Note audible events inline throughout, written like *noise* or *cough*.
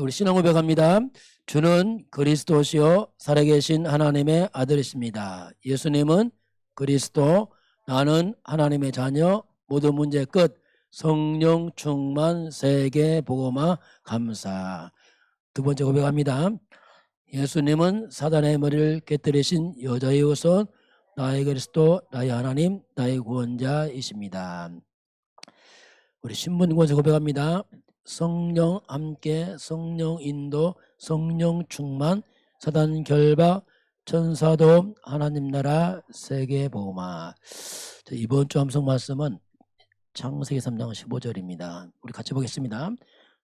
우리 신앙 고백합니다. 주는 그리스도시요 살아계신 하나님의 아들이십니다. 예수님은 그리스도, 나는 하나님의 자녀, 모든 문제 끝, 성령 충만 세계 복음화 감사. 두 번째 고백합니다. 예수님은 사단의 머리를 깨뜨리신 여자의 우선 나의 그리스도, 나의 하나님, 나의 구원자이십니다. 우리 신분권에서 고백합니다. 성령 함께 성령 인도 성령 충만 사단 결박 천사도 하나님 나라 세계 보마 이번 주 함성 말씀은 창세기 3장 15절입니다. 우리 같이 보겠습니다.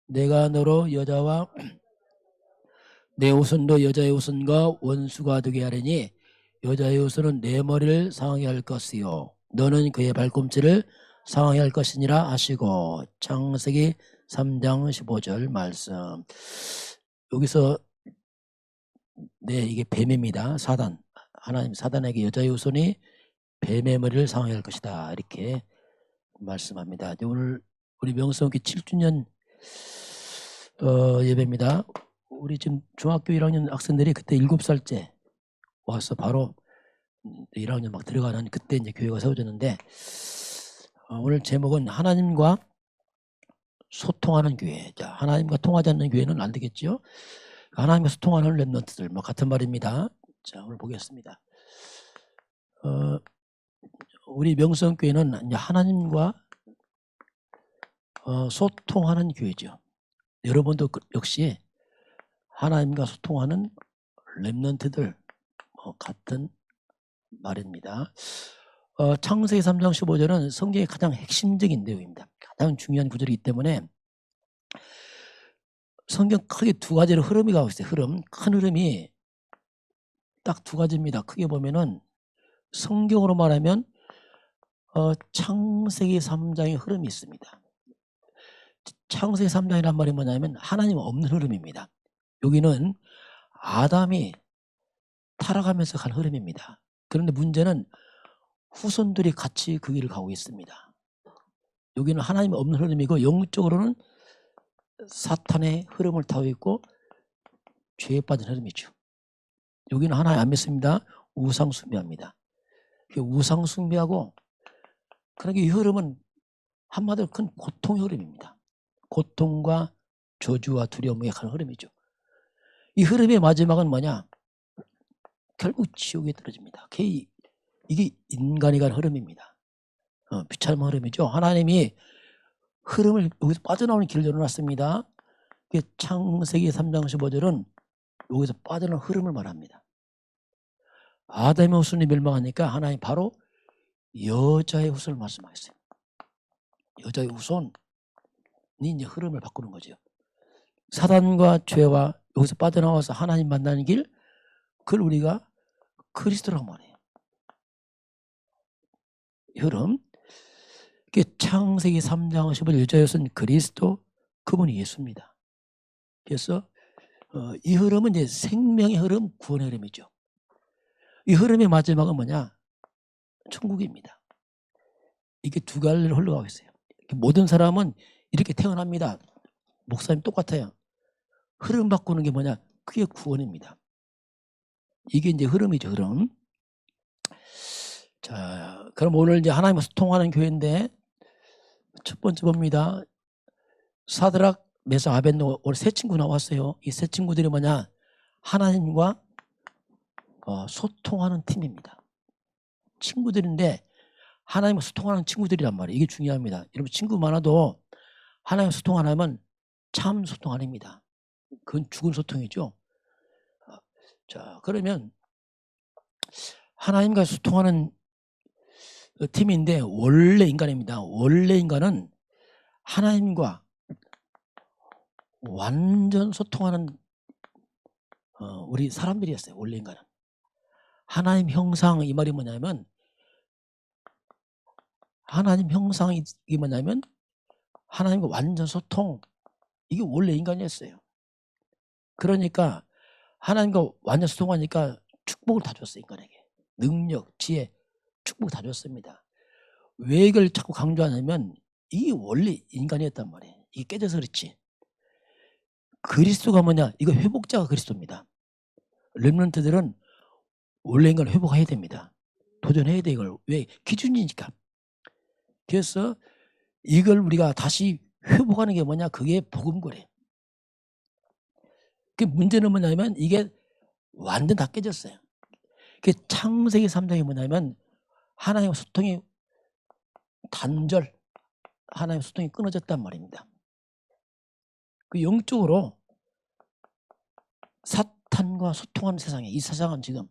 내가 너로 여자와 *clears throat* 내 후손도 여자의 후손과 원수가 되게 하리니 여자의 후손은 내 머리를 상하게 할 것이요 너는 그의 발꿈치를 상하게 할 것이니라 하시고 창세기 3장 15절 말씀. 여기서 네 이게 뱀입니다. 사단. 하나님 사단에게 여자의 후손이 뱀의 머리를 상하게 할 것이다. 이렇게 말씀합니다. 오늘 우리 명성기 7주년 어, 예배입니다. 우리 지금 중학교 1학년 학생들이 그때 7살째 와서 바로 1학년 막 들어가는 그때 이제 교회가 세워졌는데 어, 오늘 제목은 하나님과 소통하는 교회. 자, 하나님과 통하지 않는 교회는 안 되겠죠. 하나님과 소통하는 랩런트들, 뭐 같은 말입니다. 자, 오늘 보겠습니다. 어, 우리 명성교회는 하나님과 어, 소통하는 교회죠. 여러분도 그- 역시 하나님과 소통하는 랩런트들 뭐 같은 말입니다. 어, 창세기 3장 15절은 성경의 가장 핵심적인 내용입니다. 가장 중요한 구절이기 때문에 성경 크게 두 가지로 흐름이 가고 있어요. 흐름. 큰 흐름이 딱 두 가지입니다. 크게 보면은 성경으로 말하면 어, 창세기 3장의 흐름이 있습니다. 창세기 3장이란 말이 뭐냐면 하나님 없는 흐름입니다. 여기는 아담이 타락하면서 간 흐름입니다. 그런데 문제는 후손들이 같이 그 길을 가고 있습니다. 여기는 하나님 없는 흐름이고 영적으로는 사탄의 흐름을 타고 있고 죄에 빠진 흐름이죠. 여기는 하나님 안 믿습니다. 우상 숭배합니다. 그 우상 숭배하고 그러니까 이 흐름은 한마디로 큰 고통의 흐름입니다. 고통과 저주와 두려움에 가는 흐름이죠. 이 흐름의 마지막은 뭐냐? 결국 지옥에 떨어집니다. 그게 이게 인간이 간 흐름입니다. 어, 비참한 흐름이죠. 하나님이 흐름을 여기서 빠져나오는 길을 열어놨습니다. 창세기 3장 15절은 여기서 빠져나오는 흐름을 말합니다. 아담의 후손이 멸망하니까 하나님 바로 여자의 후손을 말씀하셨어요. 여자의 후손이 이제 흐름을 바꾸는 거죠. 사단과 죄와 여기서 빠져나와서 하나님 만나는 길, 그걸 우리가 그리스도라고 말해요. 흐름. 그 창세기 3장 15절 여자였은 그리스도 그분이 예수입니다. 그래서 어, 이 흐름은 이제 생명의 흐름, 구원의 흐름이죠. 이 흐름의 마지막은 뭐냐? 천국입니다. 이게 두 갈래로 흘러가고 있어요. 모든 사람은 이렇게 태어납니다. 목사님 똑같아요. 흐름 바꾸는 게 뭐냐? 그게 구원입니다. 이게 이제 흐름이죠, 흐름. 자, 그럼 오늘 이제 하나님과 소통하는 교회인데 첫 번째 봅니다. 사드락, 메사, 아벤노 오늘 세 친구 나왔어요. 이 세 친구들이 뭐냐? 하나님과 어, 소통하는 팀입니다. 친구들인데 하나님과 소통하는 친구들이란 말이에요. 이게 중요합니다. 여러분 친구 많아도 하나님과 소통 안 하면 참 소통 아닙니다. 그건 죽은 소통이죠. 어, 자, 그러면 하나님과 소통하는 그 팀인데 원래 인간입니다. 원래 인간은 하나님과 완전 소통하는 어, 우리 사람들이었어요. 원래 인간은 하나님 형상 이 말이 뭐냐면 하나님 형상이 뭐냐면 하나님과 완전 소통 이게 원래 인간이었어요. 그러니까 하나님과 완전 소통하니까 축복을 다 줬어요 인간에게 능력, 지혜, 축복 다 줬습니다. 왜 이걸 자꾸 강조하냐면 이게 원래 인간이었단 말이에요. 이게 깨져서 그렇지. 그리스도가 뭐냐? 이거 회복자가 그리스도입니다. 렘런트들은 원래 인간을 회복해야 됩니다. 도전해야 돼 이걸 왜 기준이니까. 그래서 이걸 우리가 다시 회복하는 게 뭐냐? 그게 복음거래. 그 문제는 뭐냐면 이게 완전 다 깨졌어요. 그 창세기 3장이 뭐냐면 하나님과 소통이 단절, 하나님과 소통이 끊어졌단 말입니다. 그 영적으로 사탄과 소통하는 세상에 이 세상은 지금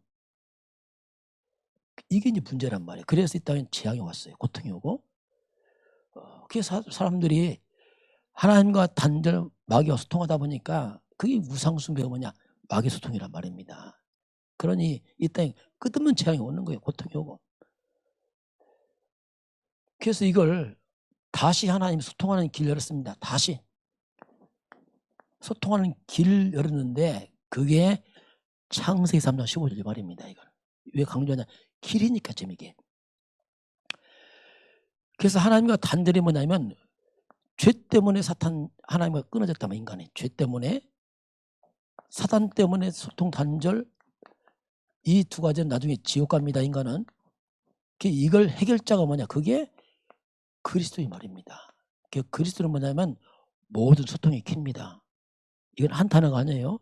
이게 이제 문제란 말이에요. 그래서 이 땅에 재앙이 왔어요. 고통이 오고. 어, 그래서 사- 사람들이 하나님과 단절 마귀와 소통하다 보니까 그게 우상숭배가 뭐냐? 마귀 소통이란 말입니다. 그러니 이 땅에 끝없는 재앙이 오는 거예요. 고통이 오고. 그래서 이걸 다시 하나님 소통하는 길 열었습니다. 다시 소통하는 길 열었는데 그게 창세기 3장 15절 말입니다. 이걸 왜 강조하냐? 길이니까 재미게. 그래서 하나님과 단절이 뭐냐면 죄 때문에 사탄 하나님과 끊어졌다면 인간이 죄 때문에 사단 때문에 소통 단절 이 두 가지는 나중에 지옥 갑니다 인간은 그 이걸 해결자가 뭐냐 그게 그리스도의 말입니다. 그 그리스도는 뭐냐면 모든 소통의 키입니다. 이건 한 단어가 아니에요.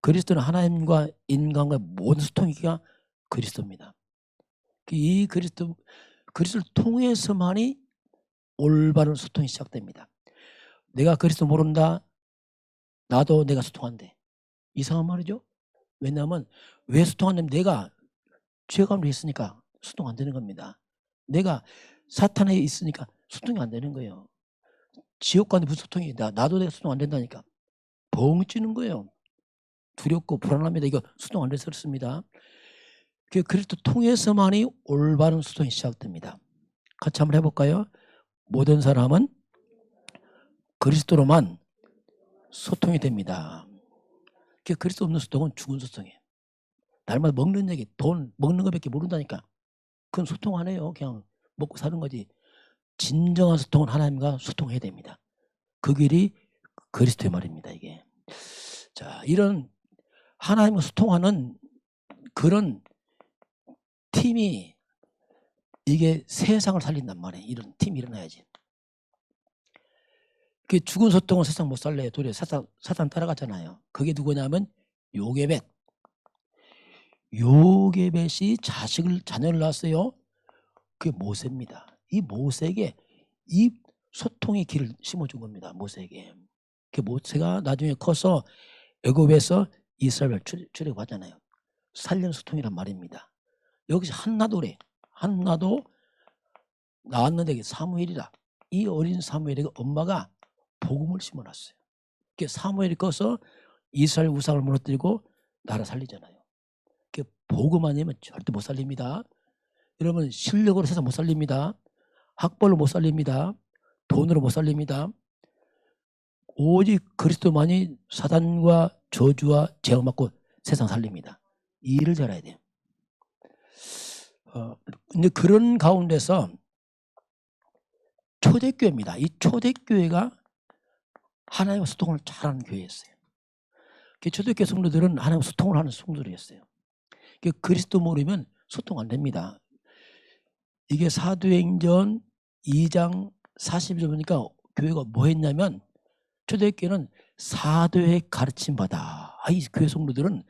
그리스도는 하나님과 인간과 모든 소통의 키가 그리스도입니다. 그이 그리스도 그리스도를 통해서만이 올바른 소통이 시작됩니다. 내가 그리스도 모른다. 나도 내가 소통한대. 이상한 말이죠? 왜냐하면 왜 소통 안 되면 내가 죄감을 있으니까 소통 안 되는 겁니다. 내가 사탄에 있으니까 소통이 안 되는 거예요. 지옥 가는데 무슨 소통이 나, 나도 내가 소통 안 된다니까. 벙 찌는 거예요. 두렵고 불안합니다. 이거 소통 안 돼서 그렇습니다. 그 그리스도 통해서만이 올바른 소통이 시작됩니다. 같이 한번 해볼까요? 모든 사람은 그리스도로만 소통이 됩니다. 그 그리스도 없는 소통은 죽은 소통이에요. 날마다 먹는 얘기, 돈, 먹는 것밖에 모른다니까. 그건 소통 안 해요. 그냥 먹고 사는 거지. 진정한 소통은 하나님과 소통해야 됩니다. 그 길이 그리스도의 말입니다. 이게. 자, 이런 하나님과 소통하는 그런 팀이 이게 세상을 살린단 말이에요. 이런 팀이 일어나야지. 그 죽은 소통은 세상 못 살래요. 도리어 사탄, 사탄 따라가잖아요. 그게 누구냐면 요게벳. 요게벳이 자식을 자녀를 낳았어요. 그게 모세입니다. 이 모세에게 이 소통의 길을 심어준 겁니다. 모세에게. 그 모세가 나중에 커서 애굽에서 이스라엘 출- 출애굽하잖아요. 살림 소통이란 말입니다. 여기서 한나도래. 한나도 나왔는데 사무엘이라. 이 어린 사무엘에게 엄마가 복음을 심어놨어요. 그 사무엘이 커서 이스라엘 우상을 무너뜨리고 나라 살리잖아요. 그 복음 아니면 절대 못 살립니다. 여러분 실력으로 세상 못 살립니다. 학벌로 못 살립니다. 돈으로 못 살립니다. 오직 그리스도만이 사단과 저주와 재앙 맞고 세상 살립니다. 이 일을 잘해야 돼요. 어, 근데 그런 가운데서 초대교회입니다. 이 초대교회가 하나님과 소통을 잘하는 교회였어요. 그 초대교회 성도들은 하나님과 소통을 하는 성도들이었어요. 그 그리스도 모르면 소통 안 됩니다. 이게 사도행전 2장 40절 보니까 교회가 뭐 했냐면 초대교회는 사도의 가르침 받아. 아, 이 교회 성도들은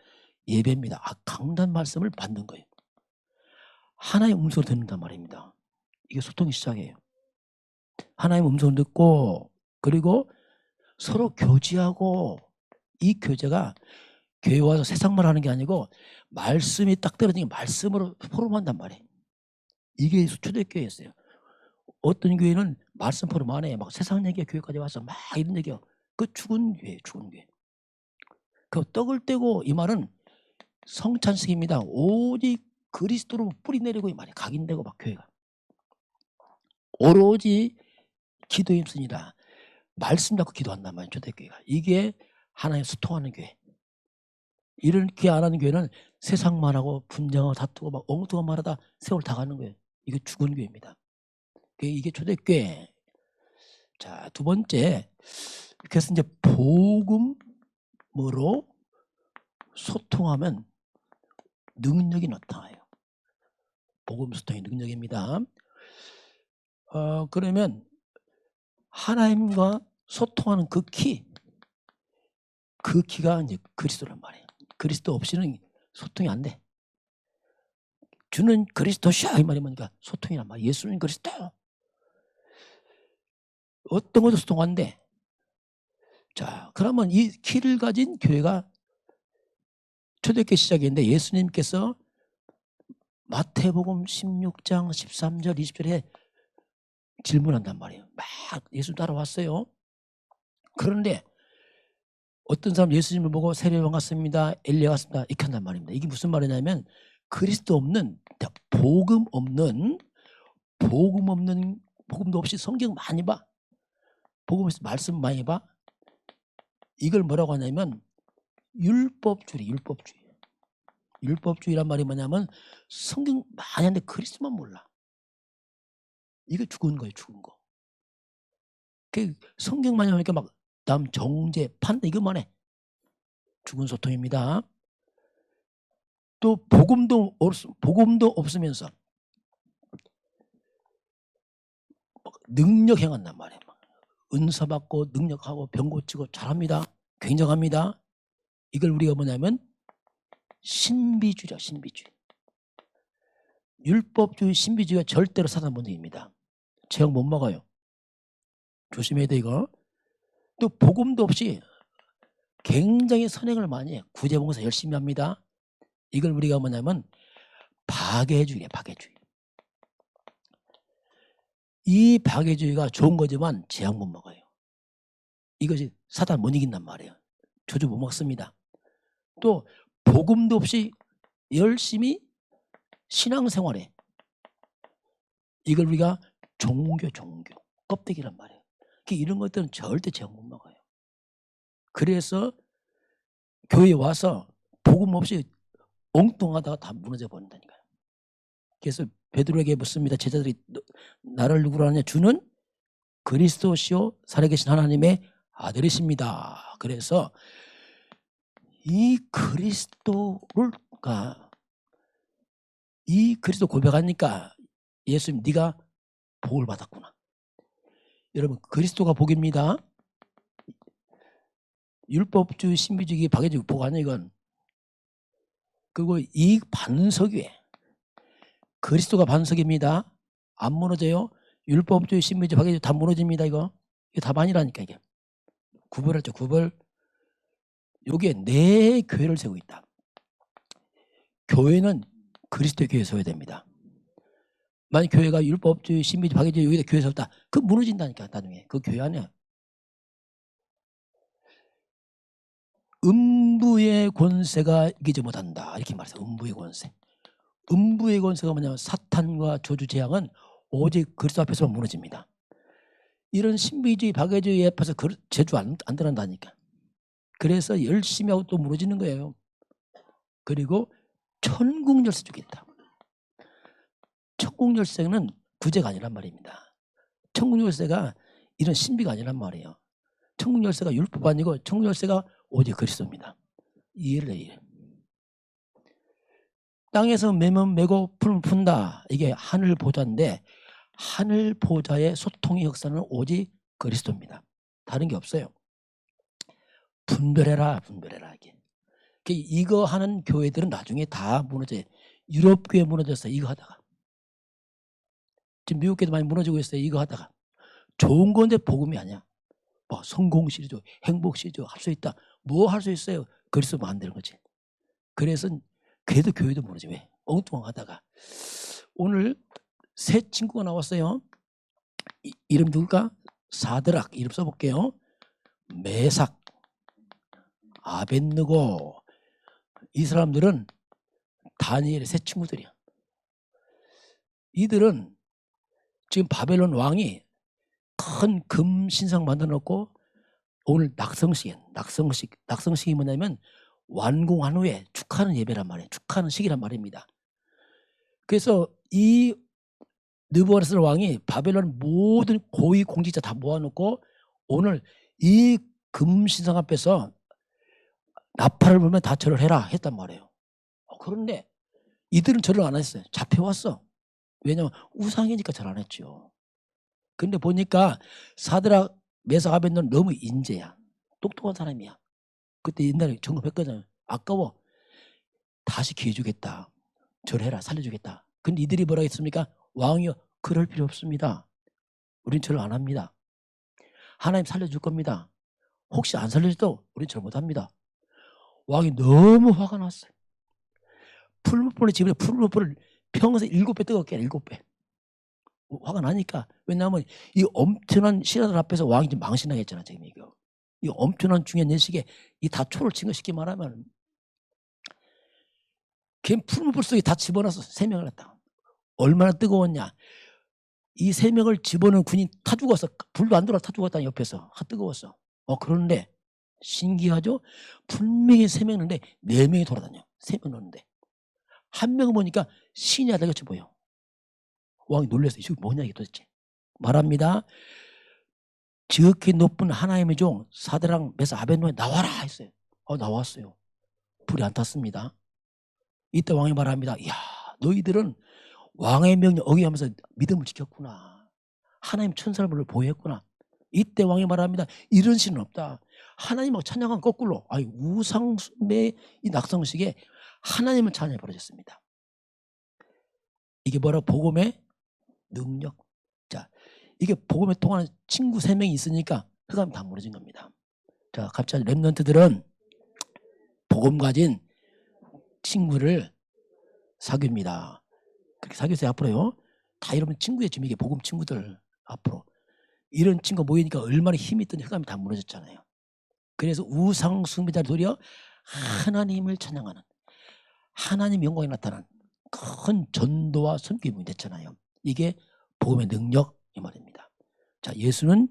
예배입니다. 아, 강단 말씀을 받는 거예요. 하나의 음성을 듣는단 말입니다. 이게 소통이 시작이에요. 하나의 음성을 듣고 그리고 서로 교제하고 이 교제가 교회 와서 세상 말 하는 게 아니고 말씀이 딱 떨어지는 게 말씀으로 포럼한단 말이에요. 이게 초대교회였어요. 어떤 교회는 말씀 포럼 안 해. 막 세상 얘기가 교회까지 와서 막 이런 얘기야. 그 죽은 교회, 죽은 교회. 그 떡을 떼고 이 말은 성찬식입니다. 오직 그리스도로 뿌리 내리고 이 말이 각인되고 막 교회가. 오로지 기도에 힘쓰니라. 말씀 잡고 기도한단 말이에요. 초대교회가. 이게 하나님 소통하는 교회. 이렇게 안 하는 교회는 세상만 하고 분쟁하고 다투고 막 엉뚱한 말하다 세월 다 가는 거예요. 이게 죽은 교회입니다. 그 이게 초대교회. 자, 두 번째. 그래서 이제 복음 뭐로 소통하면 능력이 나타나요. 복음 소통의 능력입니다. 어, 그러면 하나님과 소통하는 그 키, 그 키가 이제 그리스도란 말이에요. 그리스도 없이는 소통이 안 돼. 주는 그리스도시야 이 말이 뭐니까 소통이란 말이야. 예수는 그리스도. 어떤 것도 소통 안 돼. 자, 그러면 이 키를 가진 교회가 초대교회 시작인데 예수님께서 마태복음 16장 13절 20절에 질문한단 말이에요. 막 예수 따라왔어요. 그런데 어떤 사람 예수님을 보고 세례요한 같습니다. 엘리야 같습니다. 이렇게 한단 말입니다. 이게 무슨 말이냐면 그리스도 없는 복음 없는 복음 없는 복음도 없이 성경 많이 봐. 복음에서 말씀 많이 봐. 이걸 뭐라고 하냐면 율법주의, 율법주의. 율법주의란 말이 뭐냐면 성경 많이 하는데 그리스도만 몰라. 이거 죽은 거예요, 죽은 거. 그 성경 많이 하니까 막 다음 정제, 판단 이것만 해. 죽은 소통입니다. 또 복음도 없, 복음도 없으면서 막 능력 행한단 말이에요. 막 은사 받고 능력하고 병 고치고 잘합니다. 굉장합니다. 이걸 우리가 뭐냐면 신비주의라 신비주의. 율법주의 신비주의가 절대로 사단 본능입니다. 제약 못 먹어요. 조심해야 돼 이거. 또 복음도 없이 굉장히 선행을 많이 해. 구제봉사 열심히 합니다. 이걸 우리가 뭐냐면 박애주의에 박애주의. 이 박애주의가 좋은 거지만 제약 못 먹어요. 이것이 사단 못 이긴단 말이에요. 조주 못 먹습니다. 또 복음도 없이 열심히 신앙생활에 이걸 우리가 종교 종교 껍데기란 말이에요. 그러니까 이런 것들은 절대 제약 못 먹어요. 그래서 교회에 와서 복음 없이 엉뚱하다가 다 무너져 버린다니까요. 그래서 베드로에게 묻습니다. 제자들이 너- 나를 누구로 하냐? 주는 그리스도시요 살아계신 하나님의 아들이십니다. 그래서 이 그리스도를가 이 그리스도 고백하니까 예수님 네가 복을 받았구나. 여러분 그리스도가 복입니다. 율법주의 신비주의 박해주의 복 아니야 이건. 그리고 이 반석 위에 그리스도가 반석입니다. 안 무너져요. 율법주의 신비주의 박해주의 다 무너집니다 이거. 이게 다 반이라니까 이게. 구별하죠 구별. 요게 내 교회를 세우고 있다. 교회는 그리스도의 교회 세워야 됩니다. 만약 교회가 율법주의, 신비주의, 박해주의 여기다 교회 세웠다. 그 무너진다니까 나중에. 그 교회 아니야. 음부의 권세가 이기지 못한다. 이렇게 말해요. 음부의 권세. 음부의 권세가 뭐냐면 사탄과 저주 재앙은 오직 그리스도 앞에서만 무너집니다. 이런 신비주의, 박해주의 앞에서 그- 제주 안, 안 들어간다니까. 그래서 열심히 하고 또 무너지는 거예요. 그리고 천국 열쇠 주겠다. 천국 열쇠는 구제가 아니란 말입니다. 천국 열쇠가 이런 신비가 아니란 말이에요. 천국 열쇠가 율법 아니고 천국 열쇠가 오직 그리스도입니다. 이해. 땅에서 매면 매고 풀면 푼다. 이게 하늘 보좌인데 하늘 보좌의 소통의 역사는 오직 그리스도입니다. 다른 게 없어요. 분별해라, 분별해라 이게. 그 이거 하는 교회들은 나중에 다 무너져요. 유럽 교회 무너졌어요. 이거 하다가. 지금 미국 교회도 많이 무너지고 있어요. 이거 하다가. 좋은 건데 복음이 아니야. 뭐 성공 시리즈, 행복 시리즈 할수 있다. 뭐 할 수 있어요? 그리스도 만드는 거지. 그래서 그래도 교회도 모르지 왜? 엉뚱하다가 오늘 새 친구가 나왔어요. 이, 이름 누굴까? 사드락 이름 써볼게요. 메삭, 아벤느고 이 사람들은 다니엘의 새 친구들이야. 이들은 지금 바벨론 왕이 큰 금 신상 만들어 놓고 오늘 낙성식에 낙성식 낙성식이 뭐냐면 완공한 후에 축하하는 예배란 말이에요. 축하하는 식이란 말입니다. 그래서 이 느부갓네살 왕이 바벨론 모든 고위 공직자 다 모아놓고 오늘 이 금신상 앞에서 나팔을 불면 다 절을 해라 했단 말이에요. 어, 그런데 이들은 절을 안 했어요. 잡혀왔어. 왜냐면 우상이니까 절 안 했죠. 근데 보니까 사드락 메사 아벤노는 너무 인재야. 똑똑한 사람이야. 그때 옛날에 점검했거든. 아까워. 다시 기회 주겠다. 절해라. 살려주겠다. 근데 이들이 뭐라 했습니까? 왕이여 그럴 필요 없습니다. 우린 절안 합니다. 하나님 살려줄 겁니다. 혹시 안 살려줘도 우린 절 못합니다. 왕이 너무 화가 났어요. 풀무불의 집에 풀무불을 평생 일곱 배 뜨겁게 해, 일곱 배. 화가 나니까 왜냐하면 이 엄청난 신하들 앞에서 왕이 좀 망신하겠잖아 지금 이거. 이 엄청난 중요한 예식에 이 다 초를 친 거 쉽게 말하면 걔 풀무불 속에 다 집어넣어서 세 명을 했다. 얼마나 뜨거웠냐. 이 세 명을 집어넣은 군인 타 죽었어. 불도 안 들어 타 죽었다 옆에서. 하 뜨거웠어. 어 그런데 신기하죠? 분명히 세 명인데 네 명이 돌아다녀. 세명 넣는데 한 명을 보니까 신이 아들 같이 보여. 왕이 놀라서 이게 뭐냐 이게 도대체. 말합니다. 지극히 높은 하나님의 종 사드랑 메사 아벤노에 나와라 했어요. 어 나왔어요. 불이 안 탔습니다. 이때 왕이 말합니다. 야 너희들은 왕의 명령 어기하면서 믿음을 지켰구나. 하나님 천사를 보호했구나. 이때 왕이 말합니다. 이런 신은 없다. 하나님하고 찬양한 거꾸로 아니 우상숭배 이 낙성식에 하나님을 찬양해 버려졌습니다. 이게 뭐라 복음의 능력. 자, 이게 복음에 통하는 친구 세 명이 있으니까 흑암이 다 무너진 겁니다. 자, 갑자기 랩런트들은 복음 가진 친구를 사귀입니다. 그렇게 사귀세요 앞으로요. 다 이러면 친구의 지금 이게 복음 친구들 앞으로 이런 친구 모이니까 얼마나 힘이 있든지 흑암이 다 무너졌잖아요. 그래서 우상 숭배자를 도리어 하나님을 찬양하는 하나님 영광이 나타난 큰 전도와 선교이 됐잖아요. 이게 복음의 능력 이 말입니다. 자, 예수는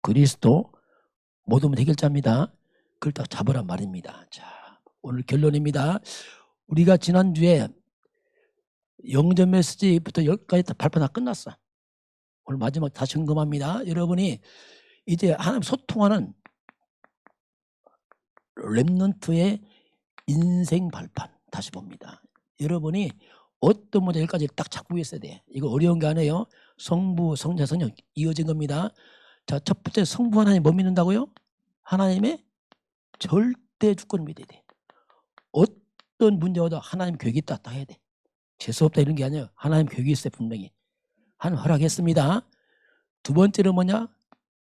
그리스도 모든 해결자입니다. 그걸 딱 잡으란 말입니다. 자, 오늘 결론입니다. 우리가 지난주에 영전 메시지부터 여기까지 다 발표 다 끝났어. 오늘 마지막 다 점검합니다. 여러분이 이제 하나님 소통하는 랩넌트의 인생 발판 다시 봅니다. 여러분이 어떤 문제 여기까지 딱 잡고 있어야 돼. 이거 어려운 게 아니에요. 성부, 성자, 성령 이어진 겁니다. 자, 첫 번째 성부 하나님 뭐 믿는다고요? 하나님의 절대 주권을 믿어야 돼. 어떤 문제 와도 하나님 교육이 있다 딱 해야 돼. 재수 없다 이런 게 아니에요. 하나님 교육이 있어요 분명히. 한 허락했습니다. 두 번째는 뭐냐?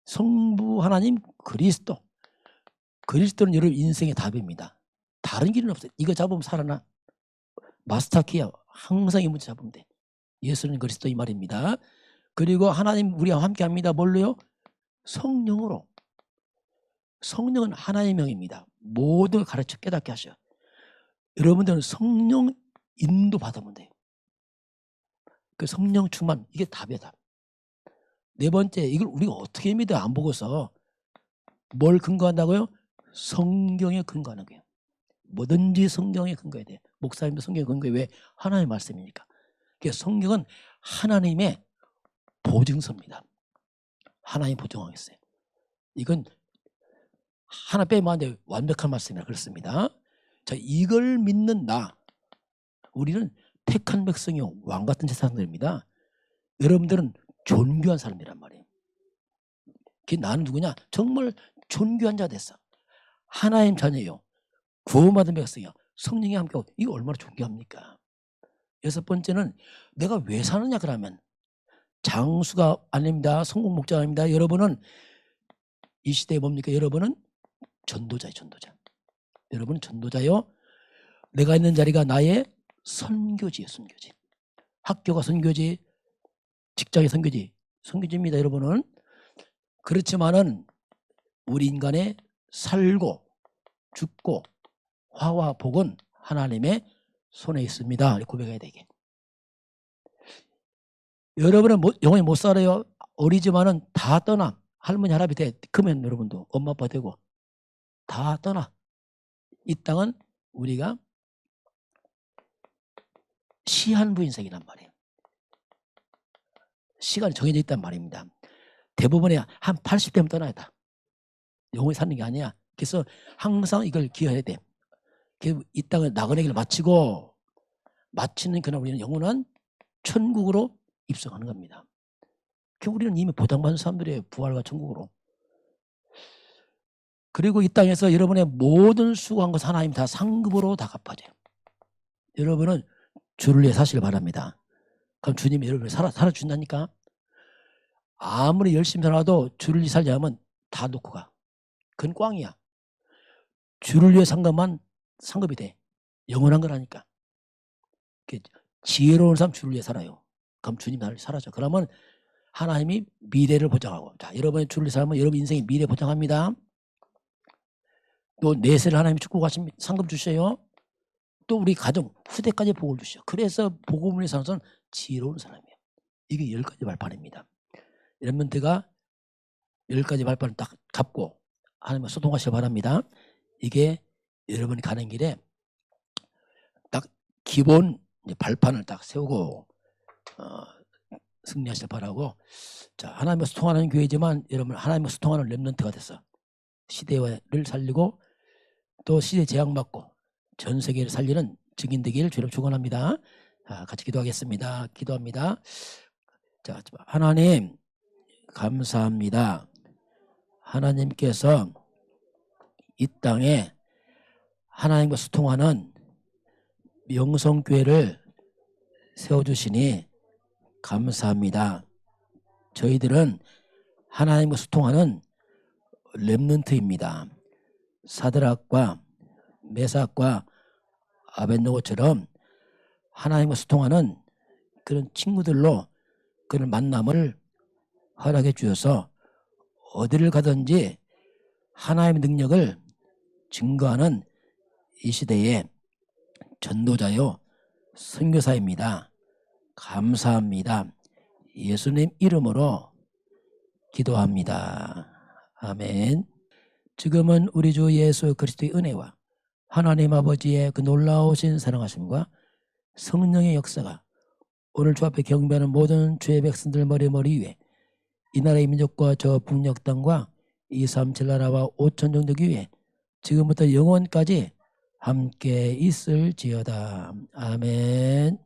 성부 하나님 그리스도. 그리스도는 여러분 인생의 답입니다. 다른 길은 없어요. 이거 잡으면 살아나. 마스터키야. 항상 이 문제 잡으면 돼. 예수는 그리스도 이 말입니다. 그리고 하나님 우리와 함께 합니다. 뭘로요? 성령으로. 성령은 하나의 명입니다. 모든 걸 가르쳐 깨닫게 하셔. 여러분들은 성령 인도 받으면 돼요. 그 성령 충만 이게 답이야 답. 네 번째 이걸 우리가 어떻게 믿어 안 보고서 뭘 근거한다고요? 성경에 근거하는 거예요. 뭐든지 성경에 근거해야 돼. 목사님도 성경에 근거해 왜 하나님의 말씀이니까. 그 성경은 하나님의 보증서입니다. 하나님 보증하겠어요. 이건 하나 빼면 안 돼. 완벽한 말씀이라 그렇습니다. 자, 이걸 믿는 나. 우리는 택한 백성이요. 왕 같은 세상들입니다. 여러분들은 존귀한 사람이란 말이에요. 그 나는 누구냐? 정말 존귀한 자 됐어. 하나님 자녀요. 구원받은 백성이요. 성령이 함께하고 이거 얼마나 존귀합니까? 여섯 번째는 내가 왜 사느냐 그러면 장수가 아닙니다. 성공 목자가 아닙니다. 여러분은 이 시대에 뭡니까? 여러분은 전도자예요. 전도자. 여러분은 전도자요. 내가 있는 자리가 나의 선교지예요. 선교지. 학교가 선교지, 직장이 선교지. 선교지입니다. 여러분은. 그렇지만은 우리 인간의 살고 죽고 화와 복은 하나님의 손에 있습니다. 고백해야 되게. 여러분은 뭐, 영원히 못 살아요. 어리지만은 다 떠나. 할머니 할아버지 돼. 크면 여러분도 엄마 아빠 되고 다 떠나. 이 땅은 우리가 시한부 인생이란 말이에요. 시간이 정해져 있단 말입니다. 대부분의 한 80대면 떠나야 돼. 영원히 사는 게 아니야. 그래서 항상 이걸 기억해야 돼. 그이 땅을 나그네기를 마치고 마치는 그날 우리는 영원한 천국으로 입성하는 겁니다. 그 우리는 이미 보장받은 사람들의 부활과 천국으로. 그리고 이 땅에서 여러분의 모든 수고한 것 하나님 다 상급으로 다 갚아져요. 여러분은 주를 위해 사시길 바랍니다. 그럼 주님이 여러분을 살아, 살아준다니까? 아무리 열심히 살아도 주를 위해 않으면 다 놓고 가. 그건 꽝이야. 주를 위해 산 것만 상급이 돼. 영원한 거라니까. 그 지혜로운 사람 주를 위해 살아요. 그럼 주님 나를 살아줘. 그러면 하나님이 미래를 보장하고. 자, 여러분의 주를 위해 살면 여러분 인생의 미래 보장합니다. 또 내세를 하나님이 축복 가신 상급 주셔요. 또 우리 가정 후대까지 복을 주셔. 그래서 복음을 사는 사람은 지혜로운 사람이에요. 이게 열 가지 발판입니다. 제가 열 가지 발판을 딱 잡고 하나님과 소통하시기 바랍니다. 이게 여러분이 가는 길에 딱 기본 발판을 딱 세우고 어, 승리하시길 바라고 자 하나님과 소통하는 교회지만 여러분 하나님과 소통하는 렘넌트가 됐어 시대를 살리고 또 시대 제약받고 전 세계를 살리는 증인 되기를 주님 축원합니다. 자, 같이 기도하겠습니다. 기도합니다. 자, 하나님 감사합니다. 하나님께서 이 땅에 하나님과 소통하는 명성교회를 세워주시니 감사합니다. 저희들은 하나님과 소통하는 렘넌트입니다. 사드락과 메삭과 아벤노고처럼 하나님과 소통하는 그런 친구들로 그런 만남을 허락해 주셔서 어디를 가든지 하나님의 능력을 증거하는 이 시대의 전도자요 선교사입니다. 감사합니다. 예수님 이름으로 기도합니다. 아멘. 지금은 우리 주 예수 그리스도의 은혜와 하나님 아버지의 그 놀라우신 사랑하심과 성령의 역사가 오늘 주 앞에 경배하는 모든 주의 백성들 머리머리 위에 이 나라의 민족과 저 북녘 땅과 이 삼칠 나라와 오천 종족 위에 지금부터 영원까지 함께 있을지어다. 아멘.